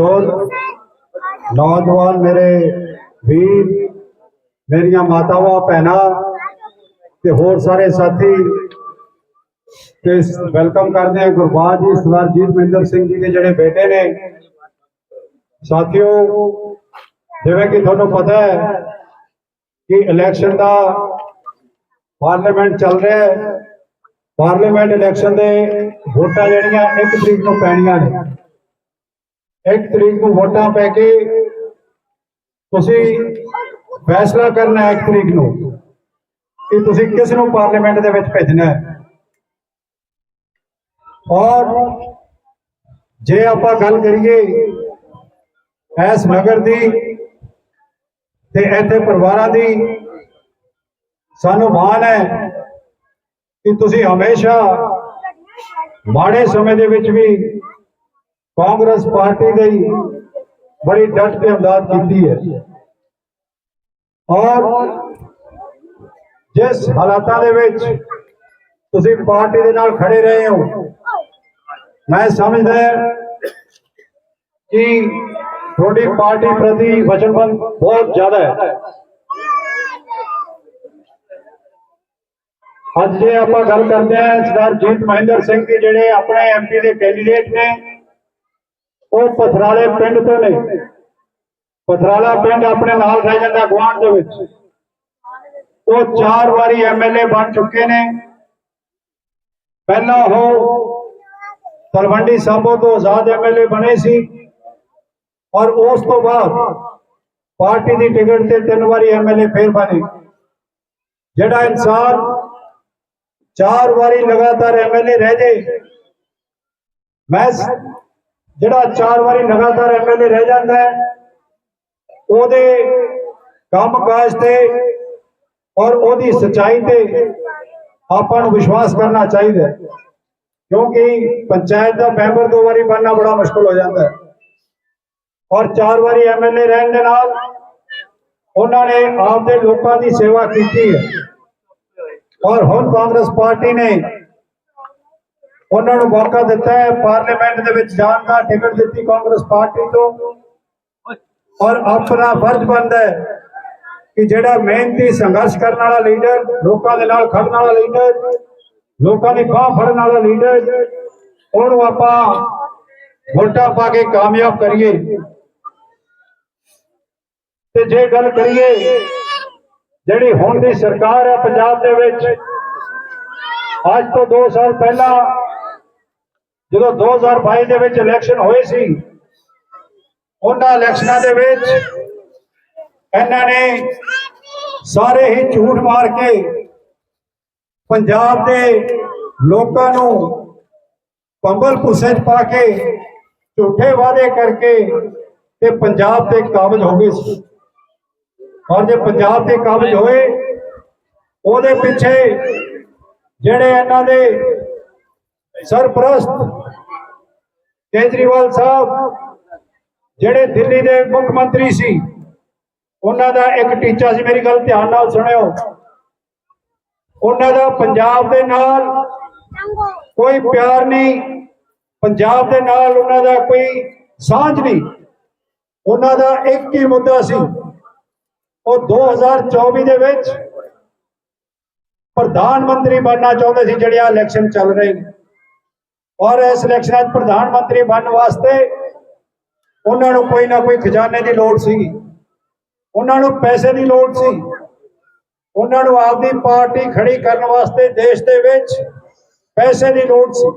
ਬਜ਼ੁਰਗ, ਨੌਜਵਾਨ ਮੇਰੇ ਵੀਰ, ਮੇਰੀਆਂ ਮਾਤਾਵਾਂ, ਭੈਣਾਂ ਤੇ ਹੋਰ ਸਾਰੇ ਸਾਥੀ, ਤੇ ਵੈਲਕਮ ਕਰਦੇ ਹਾਂ ਗੁਰਬਾਜ ਜੀ, ਸਰਦਾਰ ਮਹਿੰਦਰ ਸਿੰਘ ਜੀ ਦੇ ਜਿਹੜੇ ਬੇਟੇ ਨੇ। ਸਾਥੀਓ, ਜਿਵੇਂ ਕਿ ਤੁਹਾਨੂੰ ਪਤਾ ਹੈ ਕਿ ਇਲੈਕਸ਼ਨ ਦਾ ਪਾਰਲੀਮੈਂਟ ਚੱਲ ਰਿਹਾ ਹੈ। ਪਾਰਲੀਮੈਂਟ ਇਲੈਕਸ਼ਨ ਦੇ ਵੋਟਾਂ ਜਿਹੜੀਆਂ 1 ਤਰੀਕ ਨੂੰ ਪੈਣੀਆਂ ਨੇ। 1 ਤਰੀਕ ਨੂੰ ਵੋਟਾਂ ਪੈ ਕੇ ਤੁਸੀਂ ਫੈਸਲਾ ਕਰਨਾ ਹੈ 1 ਤਰੀਕ ਨੂੰ ਕਿ ਤੁਸੀਂ ਕਿਸ ਨੂੰ ਪਾਰਲੀਮੈਂਟ ਦੇ ਵਿੱਚ ਭੇਜਣਾ ਹੈ। ਔਰ ਜੇ ਆਪਾਂ ਗੱਲ ਕਰੀਏ ਐਸ ਨਗਰ ਦੀ ਤੇ ਇੱਥੇ ਪਰਿਵਾਰਾਂ ਦੀ, ਸਾਨੂੰ ਮਾਣ ਹੈ ਕਿ ਤੁਸੀਂ ਹਮੇਸ਼ਾ ਮਾੜੇ ਸਮੇਂ ਦੇ ਵਿੱਚ ਵੀ ਕਾਂਗਰਸ ਪਾਰਟੀ ਦੀ ਬੜੀ ਡਟ ਕੇ ਇਮਦਾਦ ਕੀਤੀ ਹੈ। ਔਰ ਜਿਸ ਹਾਲਾਤਾਂ ਦੇ ਵਿੱਚ ਤੁਸੀਂ ਪਾਰਟੀ ਦੇ ਨਾਲ ਖੜੇ ਰਹੇ ਹੋ, ਮੈਂ ਸਮਝਦਾ ਕਿ ਤੁਹਾਡੀ ਪਾਰਟੀ ਪ੍ਰਤੀ ਵਚਨਬੰਧ ਬਹੁਤ ਜ਼ਿਆਦਾ ਹੈ। ਅੱਜ ਜੇ ਆਪਾਂ ਗੱਲ ਕਰਦੇ ਹਾਂ ਸਰਦਾਰ ਜੀਤ ਮਹਿੰਦਰ ਸਿੰਘ ਜੀ ਜਿਹੜੇ ਆਪਣੇ ਐਮਪੀ ਦੇ ਕੈਂਡੀਡੇਟ ਨੇ ਉਹ ਪਥਰਾਲੇ ਪਿੰਡ ਤੋਂ ਨੇ। ਪਥਰਾਲਾ ਪਿੰਡ ਆਪਣੇ ਨਾਲ ਰਹਿ ਜਾਂਦਾ ਗੁਆਂਢ ਦੇ ਵਿੱਚ। ਉਹ ਚਾਰ ਵਾਰੀ ਐਮਐਲਏ ਬਣ ਚੁੱਕੇ ਨੇ। ਪਹਿਲਾਂ ਉਹ ਤਲਵੰਡੀ ਸਾਬੋ ਤੋਂ ਆਜ਼ਾਦ ਐਮਐਲਏ ਬਣੇ ਸੀ। ਔਰ ਉਸ ਤੋਂ ਬਾਅਦ ਪਾਰਟੀ ਦੀ ਟਿਕਟ ਤੇ ਤਿੰਨ ਵਾਰੀ ਐਮਐਲਏ ਫੇਰ ਬਣੇ। ਜਿਹੜਾ ਇਨਸਾਨ ਚਾਰ ਵਾਰੀ ਲਗਾਤਾਰ ਐਮਐਲਏ ਰਹਿ ਜੇ, ਮੈਂ ਜਿਹੜਾ ਚਾਰ ਵਾਰੀ ਲਗਾਤਾਰ ਐਮਐਲਏ ਰਹਿ ਜਾਂਦਾ ਹੈ, ਉਹਦੇ ਕੰਮਕਾਜ ਤੇ ਔਰ ਉਹਦੀ ਸਚਾਈ ਤੇ ਆਪਾਂ ਨੂੰ ਵਿਸ਼ਵਾਸ ਕਰਨਾ ਚਾਹੀਦਾ ਹੈ। ਕਿਉਂਕਿ ਪੰਚਾਇਤ ਦਾ ਮੈਂਬਰ ਦੋ ਵਾਰੀ ਬਣਨਾ ਬੜਾ ਮੁਸ਼ਕਲ ਹੋ ਜਾਂਦਾ ਹੈ। ਔਰ ਚਾਰ ਵਾਰੀ ਐਮਐਲਏ ਰਹਿਣ ਦੇ ਨਾਲ ਉਹਨਾਂ ਨੇ ਆਪਦੇ ਲੋਕਾਂ ਦੀ ਸੇਵਾ ਕੀਤੀ ਹੈ। ਔਰ ਹੁਣ ਕਾਂਗਰਸ ਪਾਰਟੀ ਨੇ ਉਹਨਾਂ ਨੂੰ ਮੌਕਾ ਦਿੱਤਾ ਹੈ, ਪਾਰਲੀਮੈਂਟ ਦੇ ਵਿੱਚ ਜਾਣ ਦਾ, ਟਿਕਟ ਦਿੱਤੀ ਕਾਂਗਰਸ ਪਾਰਟੀ ਤੋਂ। ਔਰ ਆਪਣਾ ਫਰਜ਼ ਬਣਦਾ ਹੈ ਕਿ ਜਿਹੜਾ ਮਿਹਨਤੀ ਸੰਘਰਸ਼ ਕਰਨ ਵਾਲਾ ਲੀਡਰ, ਲੋਕਾਂ ਦੇ ਨਾਲ ਖੜਨ ਵਾਲਾ ਲੀਡਰ, ਲੋਕਾਂ ਦੀ ਬਾਹ ਫੜਨ ਵਾਲਾ ਲੀਡਰ, ਉਹਨੂੰ ਆਪਾਂ ਵੋਟਾਂ ਪਾ ਕੇ ਕਾਮਯਾਬ ਕਰੀਏ। ਤੇ ਜੇ ਗੱਲ ਕਰੀਏ, ਜਿਹੜੀ ਹੁਣ ਦੀ ਸਰਕਾਰ ਹੈ ਪੰਜਾਬ ਦੇ ਵਿੱਚ, ਅੱਜ ਤੋਂ 2 ਸਾਲ ਪਹਿਲਾਂ ਜਦੋਂ 2022 ਦੇ ਵਿੱਚ ਇਲੈਕਸ਼ਨ ਹੋਏ ਸੀ, ਉਹਨਾਂ ਇਲੈਕਸ਼ਨਾਂ ਦੇ ਵਿੱਚ ਇਹਨਾਂ ਨੇ ਸਾਰੇ ਹੀ ਝੂਠ ਮਾਰ ਕੇ ਪੰਜਾਬ ਦੇ ਲੋਕਾਂ ਨੂੰ ਪੰਬਲ ਪੁੱਸੇ 'ਚ ਪਾ ਕੇ ਝੂਠੇ ਵਾਅਦੇ ਕਰਕੇ ਤੇ ਪੰਜਾਬ ਤੇ ਕਾਬਜ ਹੋ ਗਏ ਸੀ। ਔਰ ਜੇ ਪੰਜਾਬ ਤੇ ਕਾਬਜ ਹੋਏ, ਉਹਦੇ ਪਿੱਛੇ ਜਿਹੜੇ ਇਹਨਾਂ ਦੇ ਸਰਪ੍ਰਸਤ ਕੇਜਰੀਵਾਲ ਸਾਹਿਬ, ਜਿਹੜੇ ਦਿੱਲੀ ਦੇ ਮੁੱਖ ਮੰਤਰੀ ਸੀ, ਉਹਨਾਂ ਦਾ ਇੱਕ ਟੀਚਾ ਸੀ, ਮੇਰੀ ਗੱਲ ਧਿਆਨ ਨਾਲ ਸੁਣਿਓ। ਉਹਨਾਂ ਦਾ ਪੰਜਾਬ ਦੇ ਨਾਲ ਕੋਈ ਪਿਆਰ ਨਹੀਂ, ਪੰਜਾਬ ਦੇ ਨਾਲ ਉਹਨਾਂ ਦਾ ਕੋਈ ਸਾਂਝ ਨਹੀਂ। ਉਹਨਾਂ ਦਾ ਇੱਕ ਹੀ ਮੁੱਦਾ ਸੀ, ਉਹ 2024 ਦੇ ਵਿੱਚ ਪ੍ਰਧਾਨ ਮੰਤਰੀ ਬਣਨਾ ਚਾਹੁੰਦੇ ਸੀ ਜਿਹੜਿਆ ਇਲੈਕਸ਼ਨ ਚੱਲ ਰਹੇ ਨੇ। ਔਰ ਇਸ ਇਲੈਕਸ਼ਨਾਂ 'ਚ ਪ੍ਰਧਾਨ ਮੰਤਰੀ ਬਣਨ ਵਾਸਤੇ ਉਹਨਾਂ ਨੂੰ ਕੋਈ ਨਾ ਕੋਈ ਖਜ਼ਾਨੇ ਦੀ ਲੋੜ ਸੀਗੀ। ਉਹਨਾਂ ਨੂੰ ਪੈਸੇ ਦੀ ਲੋੜ ਸੀ। ਉਹਨਾਂ ਨੂੰ ਆਪਦੀ ਪਾਰਟੀ ਖੜੀ ਕਰਨ ਵਾਸਤੇ ਦੇਸ਼ ਦੇ ਵਿੱਚ ਪੈਸੇ ਦੀ ਲੋੜ ਸੀ।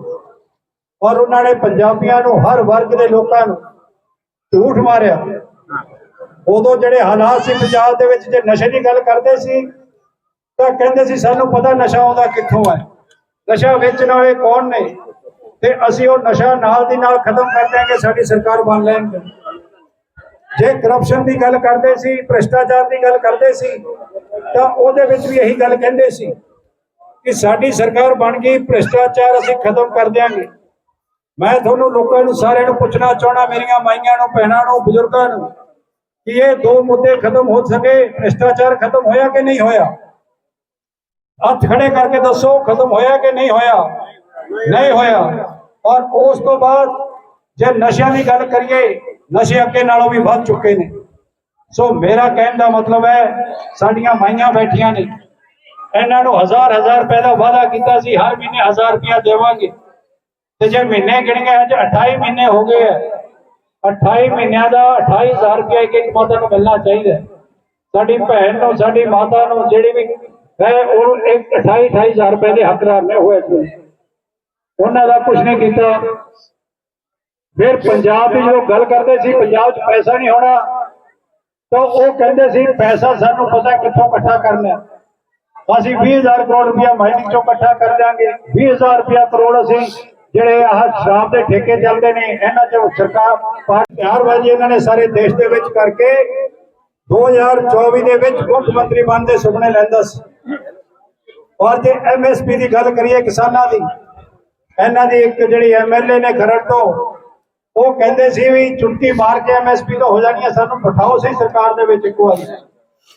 ਔਰ ਉਹਨਾਂ ਨੇ ਪੰਜਾਬੀਆਂ ਨੂੰ, ਹਰ ਵਰਗ ਦੇ ਲੋਕਾਂ ਨੂੰ ਝੂਠ ਮਾਰਿਆ। ਉਦੋਂ ਜਿਹੜੇ ਹਾਲਾਤ ਸੀ ਪੰਜਾਬ ਦੇ ਵਿੱਚ, ਜੇ ਨਸ਼ੇ ਦੀ ਗੱਲ ਕਰਦੇ ਸੀ, ਤਾਂ ਕਹਿੰਦੇ ਸੀ, ਸਾਨੂੰ ਪਤਾ ਨਸ਼ਾ ਆਉਂਦਾ ਕਿੱਥੋਂ ਹੈ? ਨਸ਼ਾ ਵੇਚਣ ਵਾਲੇ ਕੌਣ ਨੇ? ਤੇ ਅਸੀਂ ਉਹ ਨਸ਼ਾ ਨਾਲ ਦੀ ਨਾਲ ਖਤਮ ਕਰ ਦਿਆਂਗੇ, ਸਾਡੀ ਸਰਕਾਰ ਬਣ ਲੈਣਗੇ। ਜੇ ਕਰਪਸ਼ਨ ਦੀ ਗੱਲ ਕਰਦੇ ਸੀ, ਭ੍ਰਿਸ਼ਟਾਚਾਰ ਦੀ ਗੱਲ ਕਰਦੇ ਸੀ, ਤਾਂ ਉਹਦੇ ਵਿੱਚ ਵੀ ਇਹੀ ਗੱਲ ਕਹਿੰਦੇ ਸੀ ਕਿ ਸਾਡੀ ਸਰਕਾਰ ਬਣ ਗਈ, ਭ੍ਰਿਸ਼ਟਾਚਾਰ ਅਸੀਂ ਖਤਮ ਕਰ ਦਿਆਂਗੇ। ਮੈਂ ਤੁਹਾਨੂੰ ਲੋਕਾਂ ਨੂੰ, ਸਾਰਿਆਂ ਨੂੰ ਪੁੱਛਣਾ ਚਾਹਣਾ ਮੇਰੀਆਂ ਮਾਈਆਂ ਨੂੰ, ਭੈਣਾਂ ਨੂੰ, ਬਜ਼ੁਰਗਾਂ ਨੂੰ, ਕਿ ਇਹ ਦੋ ਮੁੱਦੇ ਖਤਮ ਹੋ ਸਕੇ, ਭ੍ਰਿਸ਼ਟਾਚਾਰ ਖਤਮ ਹੋਇਆ ਕਿ ਨਹੀਂ ਹੋਇਆ? ਹੱਥ ਖੜੇ ਕਰਕੇ ਦੱਸੋ, ਖਤਮ ਹੋਇਆ ਕਿ ਨਹੀਂ ਹੋਇਆ? ਨਹੀਂ ਹੋਇਆ। ਔਰ ਉਸ ਤੋਂ ਬਾਅਦ ਜੇ ਨਸ਼ਿਆਂ ਦੀ ਗੱਲ ਕਰੀਏ, ਨਸ਼ੇ ਅੱਗੇ ਨਾਲੋਂ ਵੀ ਵੱਧ ਚੁੱਕੇ ਨੇ। ਸੋ ਮੇਰਾ ਕਹਿਣ ਦਾ ਮਤਲਬ ਹੈ, ਸਾਡੀਆਂ ਮਾਈਆਂ ਬੈਠੀਆਂ ਨੇ। ਇਹਨਾਂ ਨੂੰ ਹਜ਼ਾਰ ਹਜ਼ਾਰ ਰੁਪਏ ਦਾ ਵਾਅਦਾ ਕੀਤਾ ਸੀ, ਹਰ ਮਹੀਨੇ ਹਜ਼ਾਰ ਰੁਪਇਆ ਦੇਵਾਂਗੇ। ਤੇ ਜੇ ਮਹੀਨੇ ਗਿਣਗੇ ਅੱਜ 28 ਮਹੀਨੇ ਹੋ ਗਏ ਹੈ। 28 ਮਹੀਨਿਆਂ ਦਾ 28000 ਰੁਪਇਆ ਇੱਕ ਇੱਕ ਮਾਤਾ ਨੂੰ ਮਿਲਣਾ ਚਾਹੀਦਾ ਸਾਡੀ ਭੈਣ ਨੂੰ, ਸਾਡੀ ਮਾਤਾ ਨੂੰ, ਜਿਹੜੀ ਵੀ ਹੈ, ਉਹ ਇੱਕ 28 28000 ਰੁਪਏ ਦੇ ਹੱਕਦਾਰ ਨੇ ਹੋਏ ਸੀ। ਉਹਨਾਂ ਦਾ ਕੁਝ ਨਹੀਂ ਕੀਤਾ। ਫਿਰ ਪੰਜਾਬ ਦੀ ਜਦੋਂ ਗੱਲ ਕਰਦੇ ਸੀ, ਪੰਜਾਬ 'ਚ ਪੈਸਾ ਨਹੀਂ ਹੋਣਾ, ਤਾਂ ਉਹ ਕਹਿੰਦੇ ਸੀ, ਪੈਸਾ ਸਾਨੂੰ ਪਤਾ ਕਿੱਥੋਂ ਇਕੱਠਾ ਕਰਨਾ ਅਸੀਂ 20000 ਕਰੋੜ ਰੁਪਇਆ ਮਾਈਨਿੰਗ ਚੋਂ ਇਕੱਠਾ ਕਰ ਦਿਆਂਗੇ। 20000 ਰੁਪਇਆ ਕਰੋੜ ਅਸੀਂ ਜਿਹੜੇ ਆਹ ਸ਼ਰਾਬ ਦੇ ਠੇਕੇ ਚੱਲਦੇ ਨੇ, ਇਹਨਾਂ ਚ ਸਰਕਾਰ ਹਜ਼ਾਰਬਾਜੀ ਇਹਨਾਂ ਨੇ ਸਾਰੇ ਦੇਸ਼ ਦੇ ਵਿੱਚ ਕਰਕੇ 2024 ਦੇ ਵਿੱਚ ਮੁੱਖ ਮੰਤਰੀ ਬਣਨ ਦੇ ਸੁਪਨੇ ਲੈਂਦਾ ਸੀ। ਔਰ ਜੇ ਐਮਐਸਪੀ ਦੀ ਗੱਲ ਕਰੀਏ ਕਿਸਾਨਾਂ ਦੀ ਇਹਨਾਂ ਦੀ ਇੱਕ ਜਿਹੜੀ ਐਮਐਲਏ ਨੇ ਖਰੜ ਤੋਂ ਉਹ ਕਹਿੰਦੇ ਸੀ ਵੀ ਚੁੱਟੀ ਮਾਰ ਕੇ ਐਮਐਸਪੀ ਤੋਂ ਹੋ ਜਾਣੀ ਹੈ ਸਾਨੂੰ ਬਿਠਾਓ ਸਹੀ ਸਰਕਾਰ ਦੇ ਵਿੱਚ ਇੱਕ ਵਾਰੀ।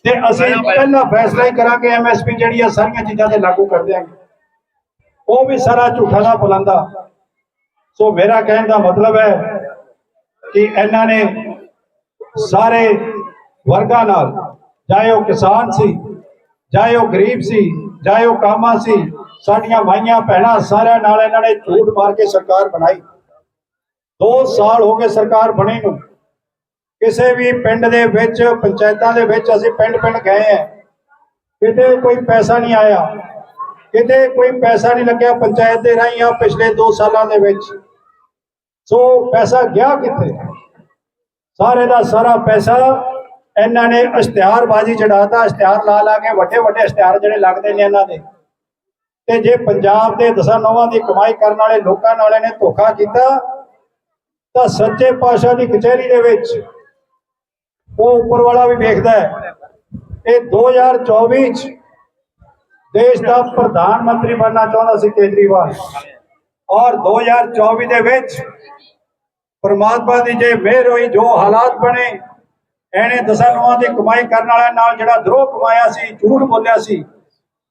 ਤੇ ਅਸੀਂ ਪਹਿਲਾ ਫੈਸਲਾ ਹੀ ਕਰਾਂਗੇ ਐਮਐਸਪੀ ਜਿਹੜੀ ਆ ਸਾਰੀਆਂ ਚੀਜ਼ਾਂ ਤੇ ਲਾਗੂ ਕਰ ਦਿਆਂਗੇ। ਉਹ ਵੀ ਸਾਰਾ ਝੂਠਾ ਦਾ ਬੁਲੰਦਾ ਸੋ ਮੇਰਾ ਕਹਿਣ ਦਾ ਮਤਲਬ ਹੈ ਕਿ ਇਹਨਾਂ ਨੇ ਸਾਰੇ ਵਰਗਾਂ ਨਾਲ ਚਾਹੇ ਉਹ ਕਿਸਾਨ ਸੀ ਚਾਹੇ ਉਹ ਗਰੀਬ ਸੀ ਚਾਹੇ ਉਹ ਕਾਮਾ ਸੀ ਸਾਡੀਆਂ ਮਾਈਆਂ ਭੈਣਾਂ ਸਾਰਿਆਂ ਨਾਲ ਇਹਨਾਂ ਨੇ ਝੂਠ ਮਾਰ ਕੇ ਸਰਕਾਰ ਬਣਾਈ। 2 ਸਾਲ ਹੋ ਗਏ ਸਰਕਾਰ ਬਣੀ ਨੂੰ। ਕਿਸੇ ਵੀ ਪਿੰਡ ਦੇ ਵਿੱਚ, ਪੰਚਾਇਤਾਂ ਦੇ ਵਿੱਚ ਅਸੀਂ ਪਿੰਡ ਪਿੰਡ ਗਏ ਆ ਕਿਤੇ ਕੋਈ ਪੈਸਾ ਨਹੀਂ ਆਇਆ। ਕਿਤੇ ਕੋਈ ਪੈਸਾ ਨਹੀਂ ਲੱਗਿਆ ਪੰਚਾਇਤ ਦੇ ਰਾਹੀਂ ਆ ਪਿਛਲੇ 2 ਸਾਲਾਂ ਦੇ ਵਿੱਚ। ਸੋ ਪੈਸਾ ਗਿਆ ਕਿੱਥੇ? ਸਾਰੇ ਦਾ ਸਾਰਾ ਪੈਸਾ ਇਹਨਾਂ ਨੇ ਇਸ਼ਤਿਹਾਰਬਾਜ਼ੀ ਚੜਾਤਾ ਇਸ਼ਤਿਹਾਰ ਲਾ ਲਾ ਕੇ ਵੱਡੇ ਵੱਡੇ ਇਸ਼ਤਿਹਾਰ ਜਿਹੜੇ ਲੱਗਦੇ ਨੇ ਇਹਨਾਂ ਦੇ। ਤੇ ਜੇ ਪੰਜਾਬ ਦੇ ਦਸਾਂ ਨੌਵਾਂ ਦੀ ਕਮਾਈ ਕਰਨ ਵਾਲੇ ਲੋਕਾਂ ਨਾਲ ਇਹਨੇ ਧੋਖਾ ਕੀਤਾ, ਤਾਂ ਸੱਚੇ ਪਾਤਸ਼ਾਹ ਦੀ ਕਚਹਿਰੀ ਦੇ ਵਿੱਚ ਉਹ ਉੱਪਰ ਵਾਲਾ ਵੀ ਵੇਖਦਾ ਹੈ। ਇਹ 2024 ਚ ਦੇਸ਼ ਦਾ ਪ੍ਰਧਾਨ ਮੰਤਰੀ ਬਣਨਾ ਚਾਹੁੰਦਾ ਸੀ ਕੇਜਰੀਵਾਲ। ਔਰ 2024 ਦੇ ਵਿੱਚ ਪਰਮਾਤਮਾ ਦੀ ਜੇ ਮਿਹਰ ਹੋਈ, ਜੋ ਹਾਲਾਤ ਬਣੇ, ਇਹਨੇ ਦਸਾਂ ਨੌਵਾਂ ਦੀ ਕਮਾਈ ਕਰਨ ਵਾਲਿਆਂ ਨਾਲ ਜਿਹੜਾ ਦਰੋਹ ਕਮਾਇਆ ਸੀ, ਝੂਠ ਬੋਲਿਆ ਸੀ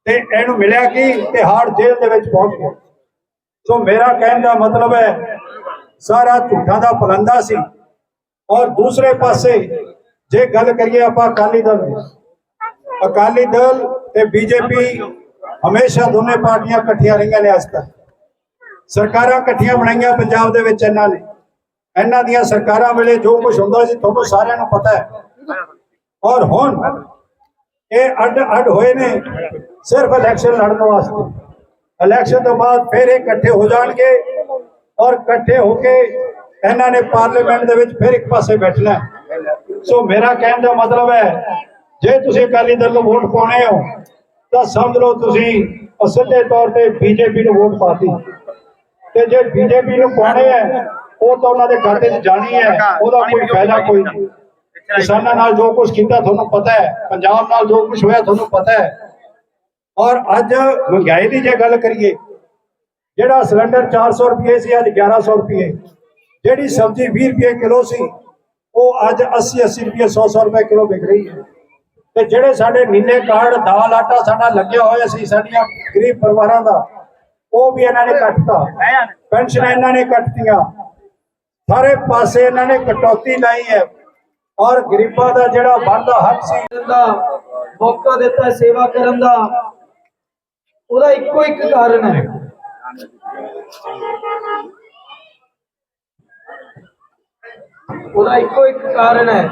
ਤੇ ਇਹਨੂੰ ਮਿਲਿਆ ਕਿ ਤੇ ਹਾਰ ਜੇਲ੍ਹ ਦੇ ਵਿੱਚ ਪਹੁੰਚ ਗਿਆ। ਸੋ ਮੇਰਾ ਕਹਿਣ ਦਾ ਮਤਲਬ ਹੈ, ਸਾਰਾ ਝੂਠਾਂ ਦਾ ਪਲੰਦਾ ਸੀ। ਔਰ ਦੂਸਰੇ ਪਾਸੇ ਜੇ ਗੱਲ ਕਰੀਏ ਆਪਾਂ ਅਕਾਲੀ ਦਲ ਦੀ, ਅਕਾਲੀ ਦਲ ਤੇ ਬੀਜੇਪੀ ਹਮੇਸ਼ਾ ਦੋਨੇ ਪਾਰਟੀਆਂ ਇਕੱਠੀਆਂ ਰਹੀਆਂ ਨੇ ਅੱਜ ਤੱਕ। ਸਰਕਾਰਾਂ ਇਕੱਠੀਆਂ ਬਣਾਈਆਂ ਪੰਜਾਬ ਦੇ ਵਿੱਚ ਇਹਨਾਂ ਨੇ। ਇਹਨਾਂ ਦੀਆਂ ਸਰਕਾਰਾਂ ਵੇਲੇ ਜੋ ਕੁਝ ਹੁੰਦਾ ਸੀ, ਤੁਹਾਨੂੰ ਸਾਰਿਆਂ ਨੂੰ ਪਤਾ ਹੈ। ਔਰ ਹੁਣ ਇਹ ਅੱਡ ਅੱਡ ਹੋਏ ਨੇ। ਸਿਰਫ ਇਲੈਕਸ਼ਨ ਲੜਨ ਵਾਸਤੇ। ਇਲੈਕਸ਼ਨ ਤੋਂ ਬਾਅਦ ਫਿਰ ਇਹ ਇਕੱਠੇ ਹੋ ਜਾਣਗੇ ਔਰ ਇਕੱਠੇ ਹੋ ਕੇ ਇਹਨਾਂ ਨੇ ਪਾਰਲੀਮੈਂਟ ਦੇ ਵਿੱਚ ਫਿਰ ਇੱਕ ਪਾਸੇ ਬੈਠਣਾ ਸੋ ਮੇਰਾ ਕਹਿਣ ਦਾ ਮਤਲਬ ਹੈ, ਜੇ ਤੁਸੀਂ ਅਕਾਲੀ ਦਲ ਨੂੰ ਵੋਟ ਪਾਉਣੇ ਹੋ, ਤਾਂ ਸਮਝ ਲਓ ਤੁਸੀਂ ਅਸਿੱਧੇ ਤੌਰ ਤੇ ਬੀਜੇਪੀ ਨੂੰ ਵੋਟ ਪਾਤੀ। ਤੇ ਜੇ ਬੀਜੇਪੀ ਨੂੰ ਪਾਉਣੇ ਹੈ, ਉਹ ਤਾਂ ਉਹਨਾਂ ਦੇ ਖਾਤੇ 'ਚ ਜਾਣੀ ਹੈ, ਉਹਦਾ ਕੋਈ ਫਾਇਦਾ ਕੋਈ ਨਹੀਂ। ਕਿਸਾਨਾਂ ਨਾਲ ਜੋ ਕੁਝ ਕੀਤਾ ਤੁਹਾਨੂੰ ਪਤਾ ਹੈ, ਪੰਜਾਬ ਨਾਲ ਜੋ ਕੁਝ ਹੋਇਆ ਤੁਹਾਨੂੰ ਪਤਾ ਹੈ। ਔਰ ਅੱਜ ਮਹਿੰਗਾਈ ਦੀ ਜੇ ਗੱਲ ਕਰੀਏ, ਜਿਹੜਾ ਸਿਲੰਡਰ 400 ਰੁਪਏ ਸੀ, ਅੱਜ 1100 ਰੁਪਏ। ਜਿਹੜੀ ਸਬਜ਼ੀ 20 ਰੁਪਏ ਕਿਲੋ ਸੀ, ਉਹ ਅੱਜ 80 80 ਰੁਪਏ 100 100 ਰੁਪਏ ਕਿਲੋ ਵਿਕ ਰਹੀ ਹੈ। ਤੇ ਜਿਹੜੇ ਸਾਡੇ ਨੀਲੇ ਕਾਰਡ ਦਾਲ ਆਟਾ ਸਾਡਾ ਲੱਗਿਆ ਹੋਇਆ ਸੀ ਸਾਡੀਆਂ ਗਰੀਬ ਪਰਿਵਾਰਾਂ ਦਾ, ਉਹ ਵੀ ਇਹਨਾਂ ਨੇ ਕੱਟਤਾ। ਪੈਨਸ਼ਨ ਇਹਨਾਂ ਨੇ ਕੱਟਤੀਆਂ। ਸਾਰੇ ਪਾਸੇ ਇਹਨਾਂ ਨੇ ਕਟੌਤੀ ਲਾਈ ਹੈ। ਔਰ ਗਰੀਬਾਂ ਦਾ ਜਿਹੜਾ ਬਣਦਾ ਹੱਕ ਸੀ, ਦਾ ਮੌਕਾ ਦਿੱਤਾ ਸੇਵਾ ਕਰਨ ਦਾ, ਉਹਦਾ ਇੱਕੋ ਇੱਕ ਕਾਰਨ ਹੈ। ਉਹਦਾ ਇੱਕੋ ਇੱਕ ਕਾਰਨ ਹੈ।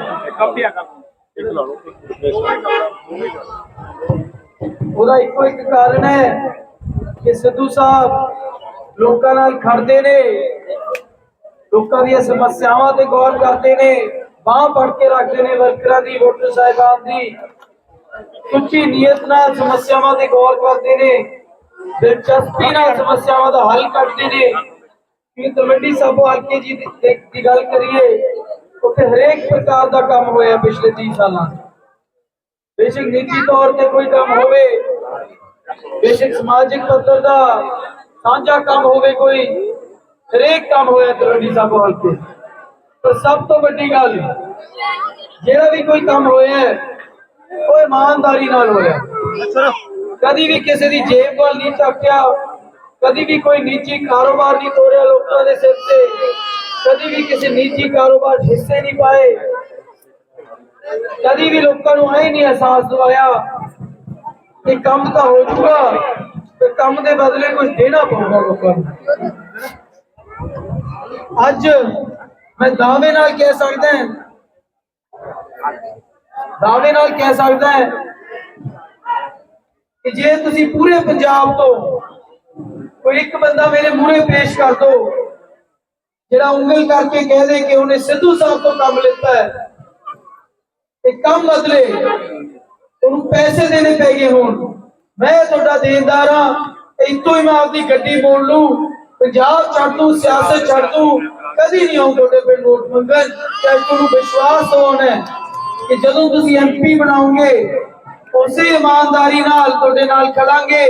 ਉਹਦਾ ਇੱਕੋ ਇੱਕ ਕਾਰਨ ਹੈ ਕਿ ਸਿੱਧੂ ਸਾਹਿਬ ਲੋਕਾਂ ਨਾਲ ਖੜਦੇ ਨੇ, ਲੋਕਾਂ ਦੀਆਂ ਸਮੱਸਿਆਵਾਂ ਤੇ ਗੌਰ ਕਰਦੇ ਨੇ। ਬਾਹ ਫੜ ਕੇ ਰੱਖਦੇ ਨੇ ਵਰਕਰਾਂ ਦੀ, ਵੋਟਰ ਸਾਹਿਬਾਨ ਦੀ। ਉੱਚੀ ਨੀਅਤ ਨਾਲ ਸਮੱਸਿਆਵਾਂ ਤੇ ਗੌਰ ਕਰਦੇ ਨੇ। ਦਿਲਚਸਪੀ ਨਾਲ ਸਮੱਸਿਆਵਾਂ ਦਾ ਹੱਲ ਕੱਢਦੇ ਨੇ। ਕਿ ਤਲਵੰਡੀ ਸਾਬੋ ਹਲਕੇ ਜੀ ਦੀ- ਗੱਲ ਕਰੀਏ, ਉੱਥੇ ਹਰੇਕ ਪ੍ਰਕਾਰ ਦਾ ਕੰਮ ਹੋਇਆ ਪਿਛਲੇ 30 ਸਾਲਾਂ 'ਚ। ਬੇਸ਼ੱਕ ਨੀਤੀ ਤੌਰ ਤੇ ਕੋਈ ਕੰਮ ਹੋਵੇ, ਬੇਸ਼ੱਕ ਸਮਾਜਿਕ ਪੱਧਰ ਦਾ ਸਾਂਝਾ ਕੰਮ ਹੋਵੇ ਕੋਈ, ਹਰੇਕ ਕੰਮ ਹੋਇਆ ਤਲਵੰਡੀ ਸਾਬੋ ਹਲਕੇ 'ਚ। ਸਭ ਤੋਂ ਵੱਡੀ ਗੱਲ, ਜਿਹੜਾ ਵੀ ਕੋਈ ਕੰਮ ਹੋਇਆ ਉਹ ਇਮਾਨਦਾਰੀ ਨਾਲ ਹੋਇਆ ਕਦੀ ਵੀ ਕਿਸੇ ਦੀ ਜੇਬ ਵੱਲ ਨਹੀਂ ਚੱਕਿਆ ਕਦੀ ਵੀ ਕੋਈ ਨਿੱਜੀ ਕਾਰੋਬਾਰ ਨਹੀਂ ਤੋੜਿਆ ਲੋਕਾਂ ਦੇ ਸਿਰ ਤੇ, ਕਦੀ ਵੀ ਕਿਸੇ ਨਿੱਜੀ ਕਾਰੋਬਾਰ ਹਿੱਸੇ ਨਹੀਂ ਪਾਏ ਕਦੀ ਵੀ ਲੋਕਾਂ ਨੂੰ ਐ ਨਹੀਂ ਅਹਿਸਾਸ ਦਵਾਇਆ ਕਿ ਕੰਮ ਤਾਂ ਹੋ ਜਾਊਗਾ, ਤੇ ਕੰਮ ਦੇ ਬਦਲੇ ਕੁਝ ਦੇਣਾ ਪਊਗਾ ਲੋਕਾਂ ਨੂੰ ਅੱਜ ਮੈਂ ਦਾਅਵੇ ਨਾਲ ਕਹਿ ਸਕਦਾ ਦਾਅਵੇ ਨਾਲ ਕਹਿ ਸਕਦਾ ਹਾਂ ਕਿ ਜੇ ਤੁਸੀਂ ਪੂਰੇ ਪੰਜਾਬ ਤੋਂ ਕੋਈ ਇੱਕ ਬੰਦਾ ਮੇਰੇ ਮੂਹਰੇ ਪੇਸ਼ ਕਰ ਦੋ, ਜਿਹੜਾ ਉਂਗਲ ਕਰਕੇ ਕਹਿ ਦੇ ਕਿ ਉਹਨੇ ਸਿੱਧੂ ਸਾਹਿਬ ਤੋਂ ਕੰਮ ਲਿੱਤਾ ਹੈ ਤੇ ਕੰਮ ਬਦਲੇ ਉਹਨੂੰ ਪੈਸੇ ਦੇਣੇ ਪੈ ਗਏ ਹੋਣ, ਮੈਂ ਤੁਹਾਡਾ ਦੇਣਦਾਰ ਹਾਂ ਇੱਥੋਂ ਹੀ ਮੈਂ ਆਪਦੀ ਗੱਡੀ ਮੋੜ ਲੂ ਪੰਜਾਬ ਛੱਡ ਦੂੰ ਸਿਆਸਤ ਛੱਡ ਦੂੰ ਕਦੀ ਨਹੀਂ ਆਉਂ ਤੁਹਾਡੇ ਪਿੰਡ ਵੋਟ ਮੰਗਣ। ਤੇ ਤੁਹਾਨੂੰ ਵਿਸ਼ਵਾਸ ਹੋਣਾ ਕਿ ਜਦੋਂ ਤੁਸੀਂ ਐਮਪੀ ਬਣਾਓਗੇ, ਉਸੇ ਇਮਾਨਦਾਰੀ ਨਾਲ ਤੁਹਾਡੇ ਨਾਲ ਖੜਾਂਗੇ,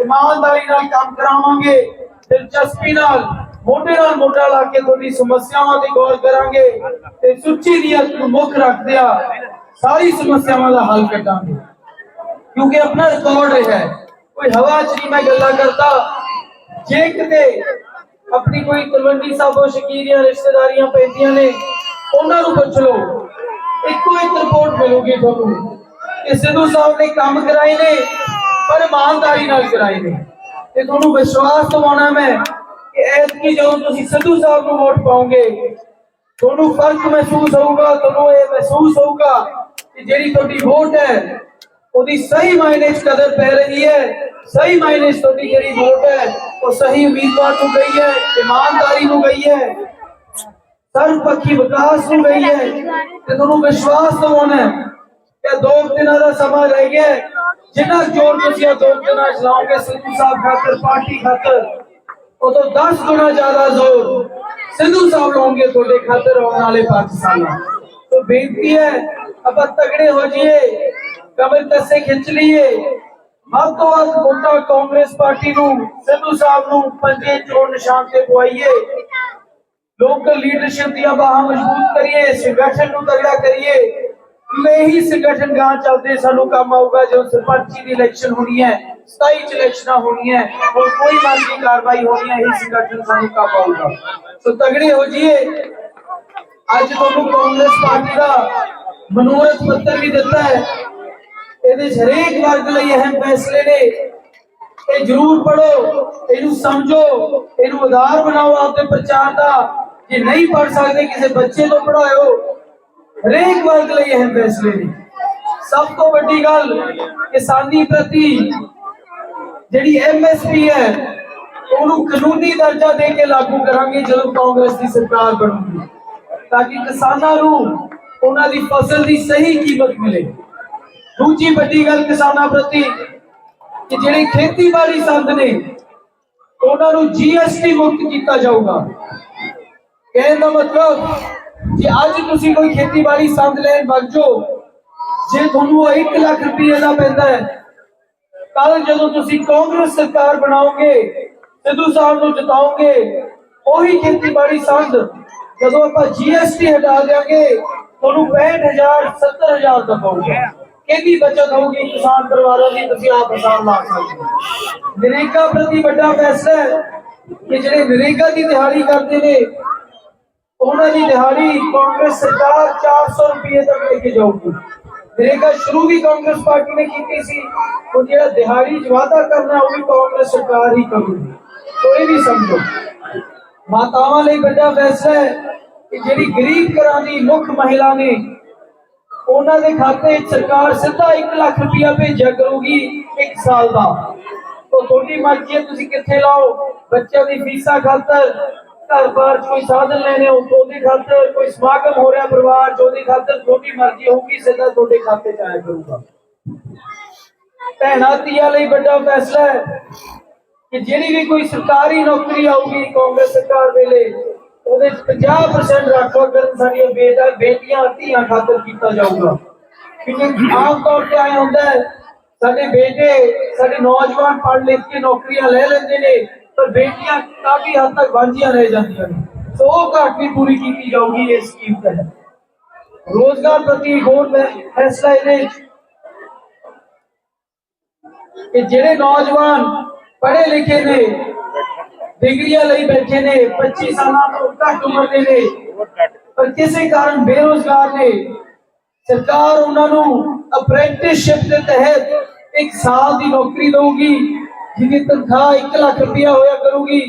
ਇਮਾਨਦਾਰੀ ਨਾਲ ਕੰਮ ਕਰਾਵਾਂਗੇ, ਦਿਲਚਸਪੀ ਨਾਲ, ਮੋਢੇ ਨਾਲ ਮੋਢਾ ਲਾ ਕੇ ਤੁਹਾਡੀ ਸਮੱਸਿਆਵਾਂ ਤੇ ਗੌਰ ਕਰਾਂਗੇ ਤੇ ਸੁੱਚੀ ਨੀਅਤ ਨੂੰ ਮੁੱਖ ਰੱਖਦਿਆਂ ਸਾਰੀ ਸਮੱਸਿਆਵਾਂ ਦਾ ਹੱਲ ਕੱਢਾਂਗੇ। ਕਿਉਂਕਿ ਆਪਣਾ ਰਿਕਾਰਡ ਰਿਹਾ ਹੈ। ਕੋਈ ਹਵਾ ਚ ਨਹੀਂ ਮੈਂ ਗੱਲਾਂ ਕਰਦਾ ਜੇ ਕਿਤੇ ਆਪਣੀ ਕੋਈ ਤਲਵੰਡੀ ਸਾਬੋ ਸ਼ਕੀਰੀਆਂ, ਰਿਸ਼ਤੇਦਾਰੀਆਂ ਪੈਂਦੀਆਂ ਨੇ, ਉਹਨਾਂ ਨੂੰ ਪੁੱਛ ਲਓ, ਇੱਕੋ ਇੱਕ ਰਿਪੋਰਟ ਮਿਲੂਗੀ ਤੁਹਾਨੂੰ। ਕਿ ਸਿੱਧੂ ਸਾਹਿਬ ਨੇ ਕੰਮ ਕਰਾਏ ਨੇ, ਪਰ ਇਮਾਨਦਾਰੀ ਨਾਲ ਕਰਾਏ ਨੇ। ਤੇ ਤੁਹਾਨੂੰ ਵਿਸ਼ਵਾਸ ਦਿਵਾਉਣਾ ਮੈਂ ਕਿ ਐਤਕੀ ਜਦੋਂ ਤੁਸੀਂ ਸਿੱਧੂ ਸਾਹਿਬ ਨੂੰ ਵੋਟ ਪਾਓਗੇ, ਤੁਹਾਨੂੰ ਫ਼ਰਕ ਮਹਿਸੂਸ ਹੋਊਗਾ, ਤੁਹਾਨੂੰ ਇਹ ਮਹਿਸੂਸ ਹੋਊਗਾ ਕਿ ਜਿਹੜੀ ਤੁਹਾਡੀ ਵੋਟ ਹੈ ਉਹਦੀ ਸਹੀ ਮਾਇਨੇ 'ਚ ਕਦਰ ਪੈ ਰਹੀ ਹੈ। ਸਹੀ ਮਾਇਨੇ 'ਚ ਤੁਹਾਡੀ ਜਿਹੜੀ ਵੋਟ ਹੈ, ਉਹ ਸਹੀ ਉਮੀਦਵਾਰ ਨੂੰ ਗਈ ਹੈ, ਇਮਾਨਦਾਰੀ ਨੂੰ ਗਈ ਹੈ। ਸਰਵਪੱਖੀ ਵਿਕਾਸ ਨੂੰ ਗਈ ਹੈ। ਤੇ ਤੁਹਾਨੂੰ ਵਿਸ਼ਵਾਸ ਦਿਵਾਉਣਾ ਹੈ ਕਿ ਦੋ ਕੁ ਦਿਨਾਂ ਦਾ ਸਮਾਂ ਰਹਿ ਗਿਆ ਹੈ। ਜਿੰਨਾ ਜ਼ੋਰ ਤੁਸੀਂ ਇਹ ਦੋ ਕੁ ਦਿਨਾਂ ਚ ਲਾਓਗੇ, ਸਿੱਧੂ ਸਾਹਿਬ ਖਾਤਰ, ਪਾਰਟੀ ਖਾਤਰ ਉਹ ਤੋਂ 10 ਗੁਣਾ ਜ਼ਿਆਦਾ ਜ਼ੋਰ ਸਿੱਧੂ ਸਾਹਿਬ ਲਾਉਂਗੇ ਤੁਹਾਡੇ ਖਾਤਰ ਆਉਣ ਵਾਲੇ 5 ਸਾਲਾਂ ਤੋਂ ਬੇਨਤੀ ਹੈ, ਆਪਾਂ ਤਗੜੇ ਹੋ ਜਾਈਏ। ਕਮਰ ਕੱਸੇ ਖਿੱਚ ਲਈਏ। ਵੱਧ ਤੋਂ ਵੱਧ ਵੋਟਾਂ ਕਾਂਗਰਸ ਪਾਰਟੀ ਨੂੰ, ਸਿੱਧੂ ਸਾਹਿਬ ਨੂੰ ਪੰਜੇ ਚੋਣ ਨਿਸ਼ਾਨ ਤੇ ਪਵਾਈਏ। ਲੋਕਲ ਲੀਡਰਸ਼ਿਪ ਦੀਆਂ ਬਾਹਾਂ ਮਜ਼ਬੂਤ ਕਰੀਏ, ਸੰਗਠਨ ਨੂੰ ਤਗੜਾ ਕਰੀਏ। ਮੈਂ ਹੀ ਸੰਗਠਨ ਗਾਂ ਚੱਲਦੇ ਸਾਨੂੰ ਕੰਮ ਆਊਗਾ, ਜਦੋਂ ਸਰਪੰਚੀ ਦੀ ਇਲੈਕਸ਼ਨ ਹੋਣੀ ਹੈ 27 ਚ ਇਲੈਕਸ਼ਨਾਂ ਹੋਣੀਆਂ, ਹੋਰ ਕੋਈ ਮਾਲੀ ਕਾਰਵਾਈ ਹੋਣੀ ਹੈ, ਇਹ ਸੰਗਠਨ ਸਾਨੂੰ ਕੰਮ ਆਊਗਾ। ਸੋ ਤਗੜੇ ਹੋ ਜਾਈਏ। ਅੱਜ ਤੁਹਾਨੂੰ ਕਾਂਗਰਸ ਪਾਰਟੀ ਦਾ ਮਨੋਰਥ ਪੱਤਰ ਵੀ ਦਿੱਤਾ ਹੈ। ਇਹਦੇ 'ਚ ਹਰੇਕ ਵਰਗ ਲਈ ਅਹਿਮ ਫੈਸਲੇ ਨੇ। ਇਹ ਜਰੂਰ ਪੜੋ ਇਹਨੂੰ ਸਮਝੋ, ਇਹਨੂੰ ਆਧਾਰ ਬਣਾਓ ਆਪਦੇ ਪ੍ਰਚਾਰ ਦਾ। ਜੇ ਨਹੀਂ ਪੜ ਸਕਦੇ ਕਿਸੇ ਬੱਚੇ ਤੋਂ ਪੜਾਇਓ ਹਰੇਕ ਵਰਗ ਲਈ ਅਹਿਮ ਫੈਸਲੇ ਨੇ। ਸਭ ਤੋਂ ਵੱਡੀ ਗੱਲ, ਕਿਸਾਨੀ ਪ੍ਰਤੀ ਜਿਹੜੀ ਐਮਐਸਪੀ ਹੈ, ਉਹਨੂੰ ਕਾਨੂੰਨੀ ਦਰਜਾ ਦੇ ਕੇ ਲਾਗੂ ਕਰਾਂਗੇ ਜਦੋਂ ਕਾਂਗਰਸ ਦੀ ਸਰਕਾਰ ਬਣੂਗੀ। ਤਾਂ ਕਿ ਕਿਸਾਨਾਂ ਨੂੰ ਉਹਨਾਂ ਦੀ ਫਸਲ ਦੀ ਸਹੀ ਕੀਮਤ ਮਿਲੇ। ਦੂਜੀ ਵੱਡੀ ਗੱਲ ਕਿਸਾਨਾਂ ਪ੍ਰਤੀ ਕਿ ਜਿਹੜੇ ਖੇਤੀਬਾੜੀ ਸੰਦ ਨੇ, ਉਹਨਾਂ ਨੂੰ ਜੀਐਸਟੀ ਮੁਕਤ ਕੀਤਾ ਜਾਊਗਾ। ਕਹਿਣ ਦਾ ਮਤਲਬ ਕਿ ਅੱਜ ਤੁਸੀਂ ਕੋਈ ਖੇਤੀਬਾੜੀ ਸੰਦ ਲੈਣ ਵਗ ਜਾਓ, ਜੇ ਤੁਹਾਨੂੰ ਉਹ 1 ਲੱਖ ਰੁਪਏ ਦਾ ਪੈਂਦਾ ਹੈ ਕੱਲ ਜਦੋਂ ਤੁਸੀਂ ਕਾਂਗਰਸ ਸਰਕਾਰ ਬਣਾਓਗੇ, ਸਿੱਧੂ ਸਾਹਿਬ ਨੂੰ ਜਿਤਾਓਗੇ, ਉਹੀ ਖੇਤੀਬਾੜੀ ਸੰਦ ਜਦੋਂ ਆਪਾਂ ਜੀਐਸਟੀ ਹਟਾ ਦਿਆਂਗੇ, ਤੁਹਾਨੂੰ 65000 70000 ਦਾ ਪਊਗਾ। ਕਿੰਨੀ ਬਚਤ ਹੋਊਗੀ ਕਿਸਾਨ ਪਰਿਵਾਰਾਂ ਦੀ, ਤੁਸੀਂ ਆਪ ਹਿਸਾਬ ਲਾ ਸਕਦੇ ਹੋ। ਨਰੇਗਾ ਪ੍ਰਤੀ ਵੱਡਾ ਫੈਸਲਾ ਹੈ ਕਿ ਜਿਹੜੇ ਨਰੇਗਾ ਦੀ ਦਿਹਾੜੀ ਕਰਦੇ ਨੇ, ਉਹਨਾਂ ਦੀ ਦਿਹਾੜੀ ਕਾਂਗਰਸ ਸਰਕਾਰ 400 ਰੁਪਏ ਤੱਕ ਲੈ ਕੇ ਜਾਊਗੀ। ਨਰੇਗਾ ਸ਼ੁਰੂ ਵੀ ਕਾਂਗਰਸ ਪਾਰਟੀ ਨੇ ਕੀਤੀ ਸੀ ਉਹ ਜਿਹੜਾ ਦਿਹਾੜੀ 'ਚ ਵਾਅਦਾ ਕਰਨਾ, ਉਹ ਵੀ ਕਾਂਗਰਸ ਸਰਕਾਰ ਹੀ ਕਰੂਗੀ। ਕੋਈ ਵੀ ਸਮਝੋ। ਮਾਤਾਵਾਂ ਲਈ ਵੱਡਾ ਫੈਸਲਾ ਹੈ ਕਿ ਜਿਹੜੀ ਗਰੀਬ ਘਰਾਂ ਦੀ ਮੁੱਖ ਮਹਿਲਾ ਨੇ ਉਹਨਾਂ ਦੇ ਖਾਤੇ ਸਰਕਾਰ ਸਿੱਧਾ 1 ਲੱਖ ਰੁਪਇਆ ਭੇਜਿਆ ਕਰੂਗੀ 1 ਸਾਲ ਦਾ। ਤੋਂ ਤੁਹਾਡੀ ਮਰਜ਼ੀ ਹੈ, ਤੁਸੀਂ ਕਿੱਥੇ ਲਾਓ? ਬੱਚਿਆਂ ਦੀ ਫੀਸਾਂ ਖਾਤਰ ਘਰ ਬਾਰ ਕੋਈ ਸਾਧਨ ਲੈਣੇ ਹੋ ਤੋਂ ਖਾਤਰ ਕੋਈ ਸਮਾਗਮ ਹੋ ਰਿਹਾ ਪਰਿਵਾਰ 'ਚ ਖਾਤਰ ਤੁਹਾਡੀ ਮਰਜ਼ੀ ਹੋਊਗੀ, ਸਿੱਧਾ ਤੁਹਾਡੇ ਖਾਤੇ 'ਚ ਆਇਆ ਕਰੂਗਾ। ਭੈਣਾਂ, ਧੀਆਂ ਲਈ ਵੱਡਾ ਫੈਸਲਾ ਹੈ ਕਿ ਜਿਹੜੀ ਵੀ ਕੋਈ ਸਰਕਾਰੀ ਨੌਕਰੀ ਆਊਗੀ ਕਾਂਗਰਸ ਸਰਕਾਰ ਵੇਲੇ ਉਹਦੇ 'ਚ 50% ਰਾਖਵਾ ਕਰਨ ਸਾਡੀਆਂ ਬੇਟਾ, ਬੇਟੀਆਂ, ਧੀਆਂ ਖਾਤਰ ਕੀਤਾ ਜਾਊਗਾ। ਕਿਉਂਕਿ ਆਮ ਤੌਰ ਤੇ ਆਇਆ ਹੁੰਦਾ ਹੈ, ਸਾਡੇ ਬੇਟੇ, ਸਾਡੇ ਨੌਜਵਾਨ ਪੜ੍ਹ ਲਿਖ ਕੇ ਨੌਕਰੀਆਂ ਲੈ ਲੈਂਦੇ ਨੇ, ਪਰ ਬੇਟੀਆਂ ਕਾਫੀ ਹੱਦ ਤੱਕ ਵਾਂਝੀਆਂ ਰਹਿ ਜਾਂਦੀਆਂ ਨੇ। ਸੋ ਉਹ ਘਾਟ ਵੀ ਪੂਰੀ ਕੀਤੀ ਜਾਊਗੀ ਇਸ ਸਕੀਮ ਤਹਿਤ। ਰੋਜ਼ਗਾਰ ਪ੍ਰਤੀ ਹੋਰ ਫੈ- ਫੈਸਲਾ ਇਹਦੇ 'ਚ ਕਿ ਜਿਹੜੇ ਨੌਜਵਾਨ ਪੜ੍ਹੇ ਲਿਖੇ ਨੇ ਡਿਗਰੀਆਂ ਲਈ ਬੈਠੇ ਨੇ 25 ਸਾਲਾਂ ਤੋਂ ਘੱਟ ਉਮਰ ਦੇ ਨੇ। ਪਰ ਕਿਸੇ ਕਾਰਨ ਬੇਰੋਜ਼ਗਾਰ ਨੇ। ਸਰਕਾਰ ਉਹਨਾਂ ਨੂੰ ਅਪ੍ਰੈਂਟਿਸਸ਼ਿਪ ਦੇ ਤਹਿਤ ਇੱਕ ਸਾਲ ਦੀ ਨੌਕਰੀ ਦੇਊਗੀ ਜਿਹਦੀ ਤਨਖਾਹ 1 ਲੱਖ ਰੁਪਇਆ ਹੋਇਆ ਕਰੂਗੀ।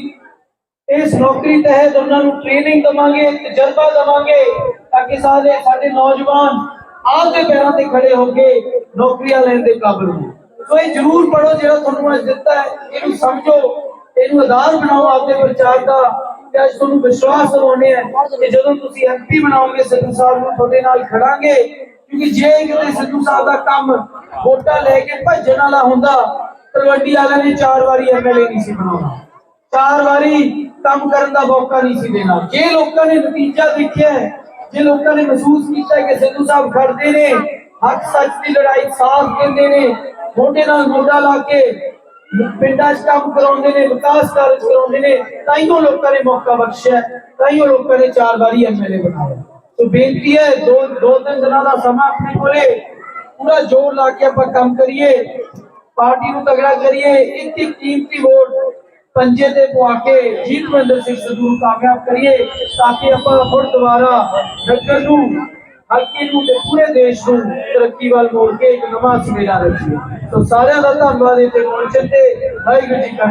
ਇਸ ਨੌਕਰੀ ਤਹਿਤ ਉਹਨਾਂ ਨੂੰ ਟ੍ਰੇਨਿੰਗ ਦਵਾਂਗੇ ਤਜਰਬਾ ਦਵਾਂਗੇ ਤਾਂ ਕਿ ਸਾਡੇ ਸਾਡੇ ਨੌਜਵਾਨ ਆਪਦੇ ਪੈਰਾਂ ਤੇ ਖੜੇ ਹੋ ਕੇ ਨੌਕਰੀਆਂ ਲੈਣ ਦੇ ਕਾਬਿਲ ਹੋਣ। ਸੋ ਇਹ ਜ਼ਰੂਰ ਪੜੋ ਜਿਹੜਾ ਤੁਹਾਨੂੰ ਅੱਜ ਦਿੱਤਾ ਹੈ ਇਹਨੂੰ ਸਮਝੋ। ਇਹਨੂੰ ਆਧਾਰ ਬਣਾਓ ਆਪਦੇ ਪ੍ਰਚਾਰ ਦਾ ਤੇ ਅੱਜ ਤੁਹਾਨੂੰ ਵਿਸ਼ਵਾਸ ਦਿਵਾਉਂਦੇ ਆ ਕਿ ਜਦੋਂ ਤੁਸੀਂ ਐਮਪੀ ਬਣਾਓਗੇ, ਸਿੱਧੂ ਸਾਹਿਬ ਨੂੰ ਤੁਹਾਡੇ ਨਾਲ ਖੜਾਂਗੇ, ਕਿਉਂਕਿ ਜੇ ਕਿਤੇ ਸਿੱਧੂ ਸਾਹਿਬ ਦਾ ਕੰਮ ਵੋਟਾਂ ਲੈ ਕੇ ਭੱਜਣ ਵਾਲਾ ਹੁੰਦਾ ਤਲਵੰਡੀ ਵਾਲਿਆਂ ਨੇ ਚਾਰ ਵਾਰੀ ਐਮਐਲਏ ਨਹੀਂ ਸੀ ਬਣਾਉਣਾ। ਚਾਰ ਵਾਰੀ ਕੰਮ ਕਰਨ ਦਾ ਮੌਕਾ ਨਹੀਂ ਸੀ ਦੇਣਾ। ਜੇ ਲੋਕਾਂ ਨੇ ਨਤੀਜਾ ਦੇਖਿਆ ਜੇ ਲੋਕਾਂ ਨੇ ਮਹਿਸੂਸ ਕੀਤਾ ਕਿ ਸਿੱਧੂ ਸਾਹਿਬ ਖੜਦੇ ਨੇ, ਹੱਕ ਸੱਚ ਦੀ ਲੜਾਈ ਸਾਥ ਦਿੰਦੇ ਨੇ, ਮੋਢੇ ਨਾਲ ਮੋਢਾ ਲਾ ਕੇ ਪਿੰਡਾਂ 'ਚ ਕੰਮ ਕਰਾਉਂਦੇ ਨੇ, ਵਿਕਾਸ ਕਾਰਜ ਕਰਾਉਂਦੇ ਨੇ ਤਾਂ ਹੀ ਉਹ ਲੋਕਾਂ ਨੇ ਮੌਕਾ ਬਖਸ਼ਿਆ ਤਾਂ ਹੀ ਉਹ ਲੋਕਾਂ ਨੇ ਚਾਰ ਵਾਰੀ ਐਮਐਲਏ ਬਣਾਇਆ। ਸੋ ਬੇਨਤੀ ਹੈ, ਦੋ ਦੋ, ਤਿੰਨ ਦਿਨਾਂ ਦਾ ਸਮਾਂ ਆਪਣੇ ਕੋਲੇ, ਪੂਰਾ ਜ਼ੋਰ ਲਾ ਕੇ ਆਪਾਂ ਕੰਮ ਕਰੀਏ, ਪਾਰਟੀ ਨੂੰ ਤਗੜਾ ਕਰੀਏ ਇੱਕ ਇੱਕ ਕੀਮਤੀ ਵੋਟ ਪੰਜੇ ਤੇ ਪਵਾ ਕੇ ਜੀਤਵਿੰਦਰ ਸਿੰਘ ਸਿੱਧੂ ਨੂੰ ਕਾਮਯਾਬ ਕਰੀਏ, ਤਾਂ ਕਿ ਆਪਾਂ ਮੁੜ ਦੁਬਾਰਾ ਨਗਰ ਨੂੰ ਹਲਕੇ ਨੂੰ ਤੇ ਪੂਰੇ ਦੇਸ਼ ਨੂੰ ਤਰੱਕੀ ਵੱਲ ਮੋੜ ਕੇ ਇੱਕ ਨਵਾਂ ਸਵੇਰਾ ਰੱਖੀਏ। ਸੋ ਸਾਰਿਆਂ ਦਾ ਧੰਨਵਾਦ ਇੱਥੇ ਪਹੁੰਚਣ ਤੇ। ਵਾਹਿਗੁਰੂ ਜੀ ਕਾ